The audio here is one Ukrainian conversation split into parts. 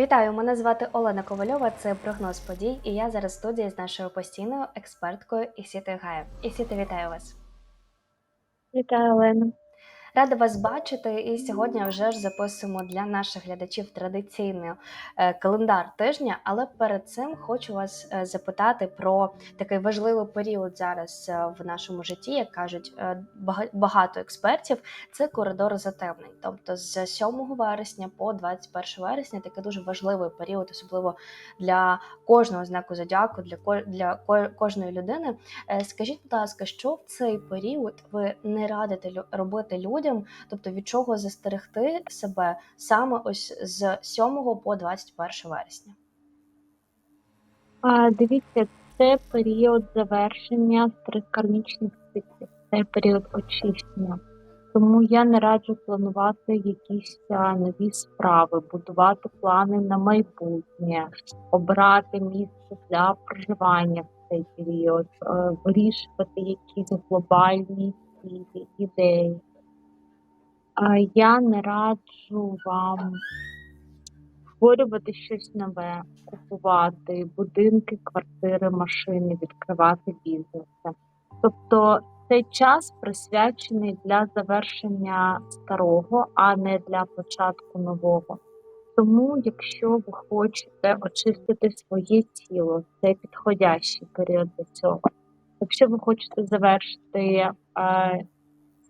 Вітаю, мене звати Олена Ковальова. Це прогноз подій, і я зараз в студії з нашою постійною експерткою Ісіти Гаєв. Ісіти, вітаю вас. Вітаю, Олена. Рада вас бачити. І сьогодні вже ж записуємо для наших глядачів традиційний е, календар тижня. Але перед цим хочу вас е, запитати про такий важливий період зараз е, в нашому житті, як кажуть багато експертів. Це коридор затемнень. Тобто з 7 вересня по 21 вересня такий дуже важливий період, особливо для кожного знаку зодіаку, для для кожної людини. Скажіть, будь ласка, що в цей період ви не радите робити людям, тобто від чого застерегти себе саме ось з 7 по 21 вересня? А, дивіться, це період завершення старих кармічних циклів, це період очищення. Тому я не раджу планувати якісь нові справи, будувати плани на майбутнє, обирати місце для проживання в цей період, вирішувати якісь глобальні цілі, ідеї. Я не раджу вам створювати щось нове, купувати будинки, квартири, машини, відкривати бізнеси. Тобто цей час присвячений для завершення старого, а не для початку нового. Тому, якщо ви хочете очистити своє тіло, це підходящий період для цього. Якщо ви хочете завершити е,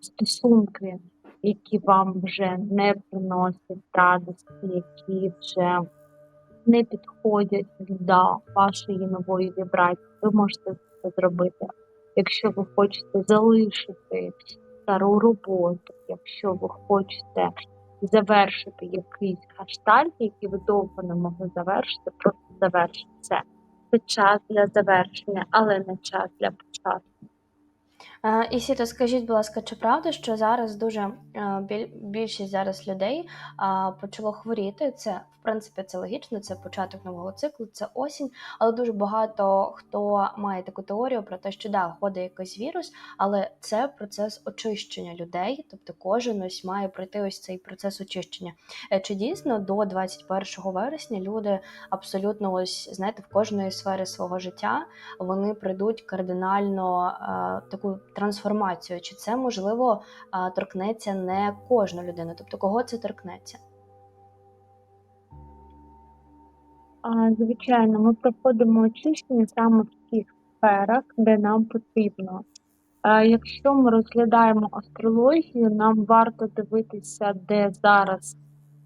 стосунки, які вам вже не приносять радості, які вже не підходять для вашої нової вібрації, ви можете це зробити. Якщо ви хочете залишити стару роботу, якщо ви хочете завершити якийсь хаштальт, який ви довго не могли завершити, просто завершити це. Це час для завершення, але не час для початку. Е, Ісіто, скажіть, будь ласка, чи правда, що зараз дуже е, більшість зараз людей почало хворіти? Це в принципі це логічно, це початок нового циклу, це осінь, але дуже багато хто має таку теорію про те, що да, ходить якийсь вірус, але це процес очищення людей, тобто кожен ось має пройти ось цей процес очищення. Е, Чи дійсно до 21 вересня люди абсолютно ось знаєте в кожної сфери свого життя вони прийдуть кардинально е, таку трансформацію. Чи це можливо торкнеться не кожну людину? Тобто кого це торкнеться? Звичайно, ми проходимо очищення саме в тих сферах, де нам потрібно. Якщо ми розглядаємо астрологію, нам варто дивитися, де зараз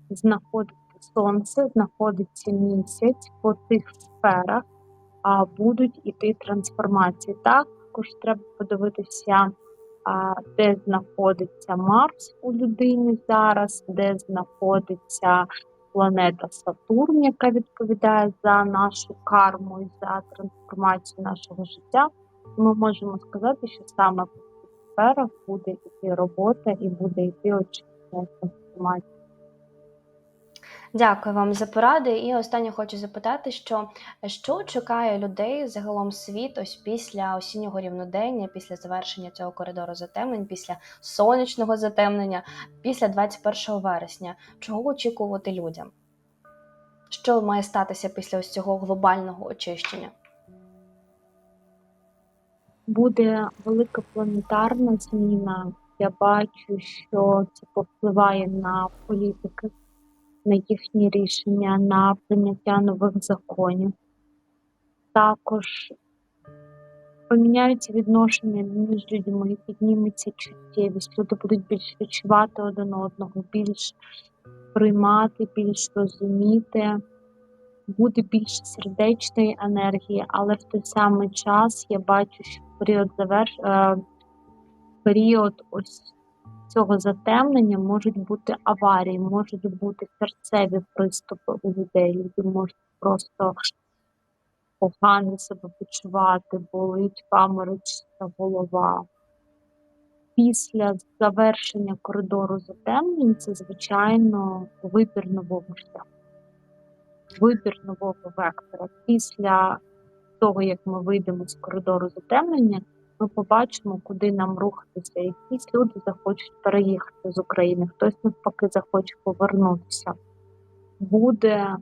знаходиться сонце, знаходиться місяць по тих сферах, а будуть іти трансформації. Також треба подивитися, де знаходиться Марс у людині зараз, де знаходиться планета Сатурн, яка відповідає за нашу карму і за трансформацію нашого життя. Ми можемо сказати, що саме в цих сферах буде йти робота і буде йти очищення трансформація. Дякую вам за поради. І останнє хочу запитати, що, що чекає людей загалом світ ось після осіннього рівнодення, після завершення цього коридору затемнень, після сонячного затемнення, після 21 вересня. Чого очікувати людям? Що має статися після ось цього глобального очищення? Буде велика планетарна зміна. Я бачу, що це повпливає на політики, на їхні рішення, на прийняття нових законів. Також поміняються відношення між людьми, підніметься чуттєвість, люди будуть більш відчувати один одного, більш приймати, більш розуміти, буде більше сердечної енергії, але в той самий час я бачу, що період заверш... е, період ось цього затемнення можуть бути аварії, можуть бути серцеві приступи у людей. Люди можуть просто погано себе почувати, болить, паморочиться голова. Після завершення коридору затемнень це, звичайно, вибір нового шляху, вибір нового вектора. Після того, як ми вийдемо з коридору затемнення, ми побачимо, куди нам рухатися. Якісь люди захочуть переїхати з України, хтось навпаки захоче повернутися. Буде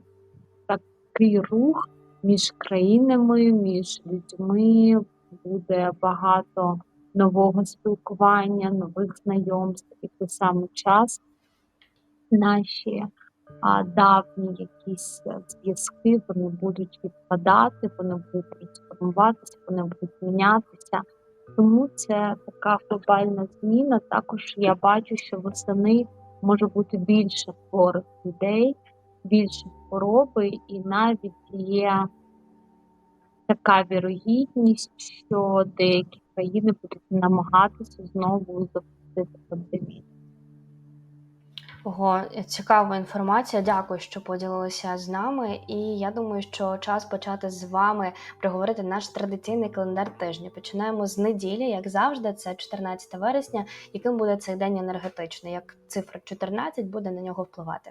швидкий рух між країнами, між людьми, буде багато нового спілкування, нових знайомств, і той самий час наші а, давні якісь зв'язки вони будуть відпадати, вони будуть трансформуватися, вони будуть мінятися. Тому це така глобальна зміна. Також я бачу, що восени може бути більше хворих людей, більше хвороби, і навіть є така вірогідність, що деякі країни будуть намагатися знову запустити пандемію. Ого, цікава інформація. Дякую, що поділилися з нами. І я думаю, що час почати з вами проговорити наш традиційний календар тижня. Починаємо з неділі, як завжди, це 14 вересня. Яким буде цей день енергетичний? Як цифра 14 буде на нього впливати?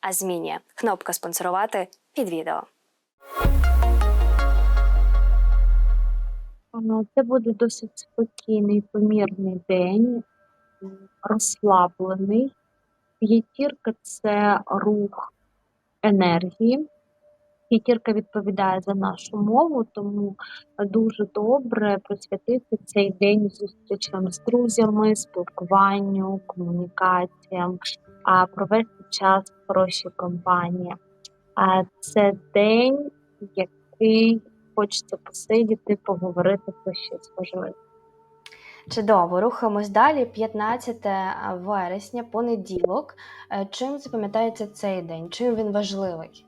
а змінює. Кнопка спонсорувати під відео. Це буде досить спокійний, помірний день, розслаблений. П'ятірка це рух енергії. П'ятірка відповідає за нашу мову, тому дуже добре присвятити цей день зустрічам з друзями, спілкуванню, комунікаціям, а провести час в хорошій компанії. А це день, який хочеться посидіти, поговорити про щось важливе. Чудово, рухаємось далі. 15 вересня, понеділок. Е, Чим запам'ятається цей день? Чим він важливий?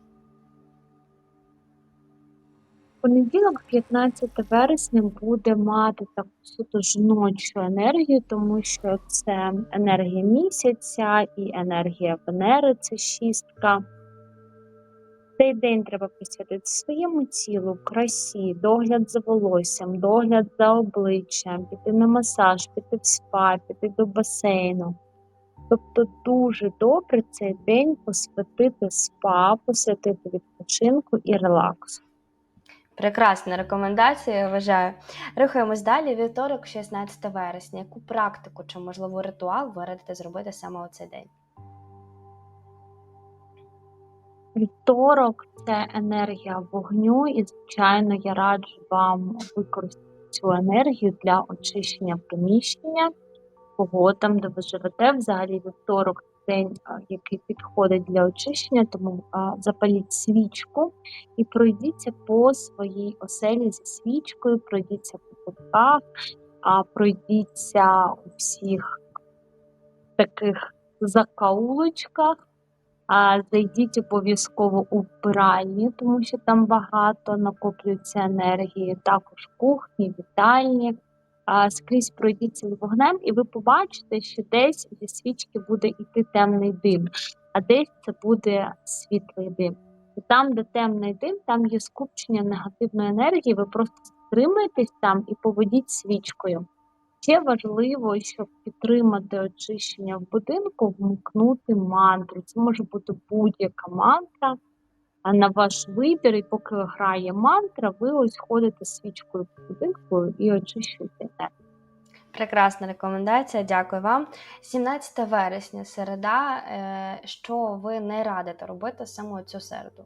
Понеділок, 15 вересня, буде мати таку суто жіночу енергію, тому що це енергія місяця і енергія Венери це шістка. Цей день треба присвятити своєму тілу, красі, догляд за волоссям, догляд за обличчям, піти на масаж, піти в спа, піти до басейну. Тобто дуже добре цей день посвятити спа, посвятити відпочинку і релаксу. Прекрасна рекомендація, я вважаю. Рухаємось далі. Вівторок, 16 вересня. Яку практику чи, можливо, ритуал ви радите зробити саме у цей день? Вівторок це енергія вогню, і, звичайно, я раджу вам використати цю енергію для очищення приміщення, кого там, де ви живете. Взагалі, вівторок день, який підходить для очищення, тому запаліть свічку і пройдіться по своїй оселі зі свічкою, пройдіться по кутках, пройдіться у всіх таких закаулочках. Зайдіть обов'язково у вбиральні, тому що там багато накоплюється енергії, також кухні, вітальні. Скрізь пройдіться вогнем, і ви побачите, що десь зі свічки буде йти темний дим, а десь це буде світлий дим. І там, де темний дим, там є скупчення негативної енергії. Ви просто стримайтесь там і поведіть свічкою. Ще важливо, щоб підтримати очищення в будинку, вмкнути мантру. Це може бути будь-яка мантра а на ваш вибір, і поки грає мантра, ви ось ходите свічкою по будинку і очищуєте. Прекрасна рекомендація, дякую вам. 17 вересня, середа. Е, Що ви не радите робити саме цю середу?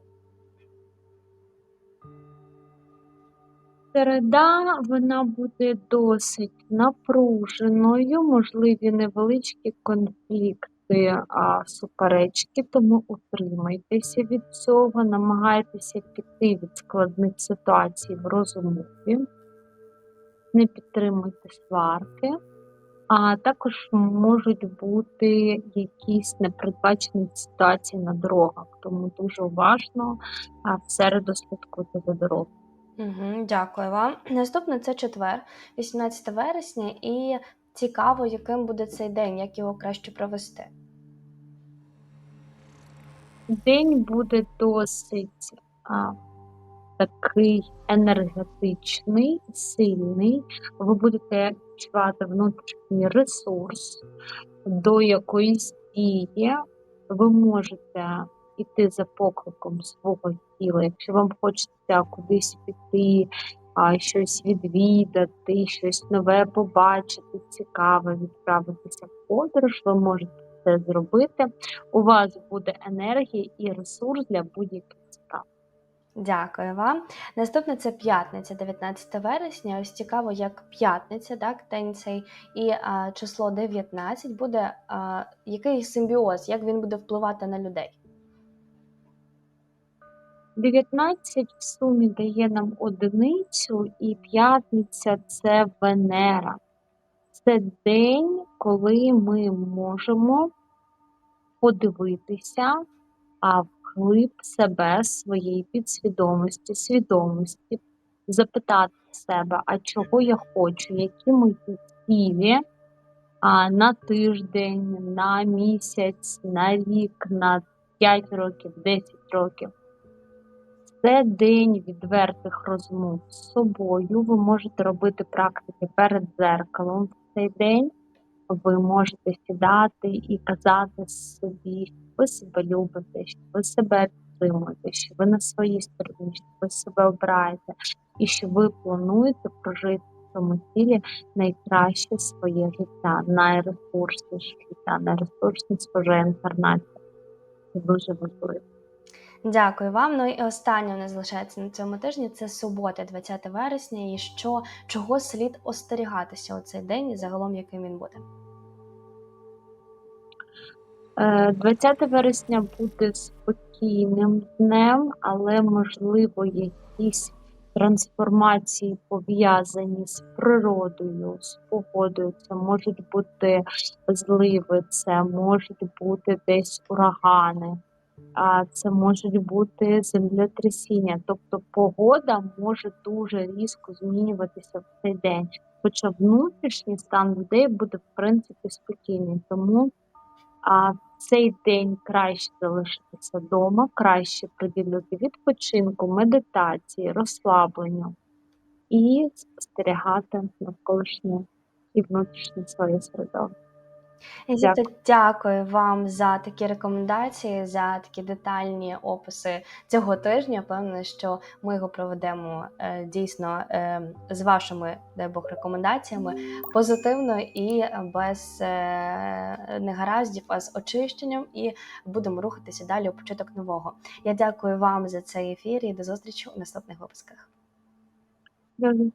Середа вона буде досить напруженою, можливі невеличкі конфлікти, а, суперечки, тому утримайтеся від цього, намагайтеся піти від складних ситуацій в розумові, не підтримуйте сварки, а також можуть бути якісь непередбачені ситуації на дорогах, тому дуже уважно в середу слідкуйте за дорогою. Угу, дякую вам. Наступне це четвер, 18 вересня, і цікаво, яким буде цей день, як його краще провести. День буде досить а, такий енергетичний, сильний. Ви будете відчувати внутрішній ресурс до якоїсь дії. Ви можете йти за покликом свого тіла. Якщо вам хочеться кудись піти, щось відвідати, щось нове побачити, цікаве, відправитися в подорож, ви можете це зробити. У вас буде енергія і ресурс для будь-яких. Дякую вам. Наступне це п'ятниця, 19 вересня. Ось цікаво, як п'ятниця, так, день цей і а, число 19 буде а, який симбіоз, як він буде впливати на людей. 19 в сумі дає нам одиницю, і п'ятниця це Венера. Це день, коли ми можемо подивитися а вглиб себе, своєї підсвідомості, свідомості, запитати себе, а чого я хочу, які мої цілі а, на тиждень, на місяць, на рік, на 5 років, 10 років. Це день відвертих розмов з собою. Ви можете робити практики перед дзеркалом в цей день. Ви можете сідати і казати собі, ви себе любите, що ви себе підтримуєте, що ви на своїй стороні, що ви себе обираєте, і що ви плануєте прожити в цьому тілі найкраще своє життя, найресурсніше життя, найресурсніше своя інкарнація. Це дуже важливо. Дякую вам. Ну і останнє у нас залишається на цьому тижні. Це субота, 20 вересня. І що чого слід остерігатися у цей день і загалом яким він буде? Е, 20 вересня буде спокійним днем, але можливо якісь трансформації пов'язані з природою, з погодою. Це можуть бути зливи, це можуть бути десь урагани, а це можуть бути землетрясіння. Тобто погода може дуже різко змінюватися в цей день. Хоча внутрішній стан людей буде в принципі спокійний. Тому а в цей день краще залишитися вдома, краще приділити відпочинку, медитації, розслабленню і спостерігати навколишнє і внутрішнє своє середовище. Дякую. дякую вам за такі рекомендації, за такі детальні описи цього тижня. Певно, що ми його проведемо е, дійсно е, з вашими дай Бог рекомендаціями позитивно і без е, негараздів, а з очищенням, і будемо рухатися далі у початок нового. Я дякую вам за цей ефір і до зустрічі у наступних випусках. Дякую.